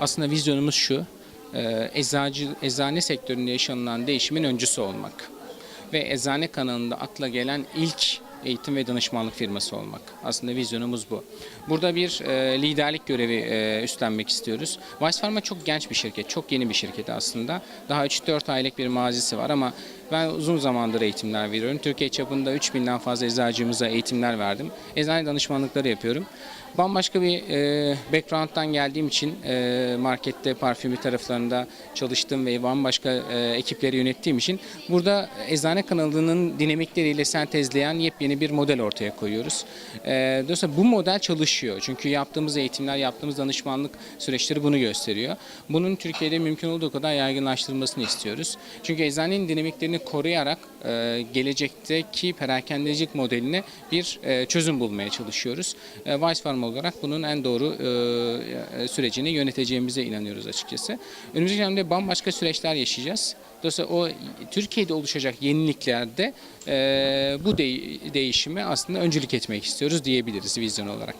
aslında vizyonumuz şu. e, Eczacı, eczane sektöründe yaşanılan değişimin öncüsü olmak. Ve eczane kanalında akla gelen ilk eğitim ve danışmanlık firması olmak. Aslında vizyonumuz bu. Burada bir e, liderlik görevi e, üstlenmek istiyoruz. Vice Pharma çok genç bir şirket, çok yeni bir şirket aslında. Daha 3-4 aylık bir mazisi var ama ben uzun zamandır eğitimler veriyorum. Türkiye çapında 3000'den fazla eczacımıza eğitimler verdim. Eczane danışmanlıkları yapıyorum. Bambaşka bir e, background'dan geldiğim için e, markette, parfümü taraflarında çalıştım ve bambaşka e, ekipleri yönettiğim için burada eczane kanalının dinamikleriyle sentezleyen yepyeni bir model ortaya koyuyoruz. E, dolayısıyla bu model çalışıyor. Çünkü yaptığımız eğitimler, yaptığımız danışmanlık süreçleri bunu gösteriyor. Bunun Türkiye'de mümkün olduğu kadar yaygınlaştırılmasını istiyoruz. Çünkü eczanenin dinamiklerini koruyarak e, gelecekteki perakendecilik modeline bir e, çözüm bulmaya çalışıyoruz. E, Vice Pharma olarak bunun en doğru e, sürecini yöneteceğimize inanıyoruz açıkçası. Önümüzdeki dönemde bambaşka süreçler yaşayacağız. Dolayısıyla o Türkiye'de oluşacak yeniliklerde e, bu de- değişime aslında öncülük etmek istiyoruz diyebiliriz vizyon olarak.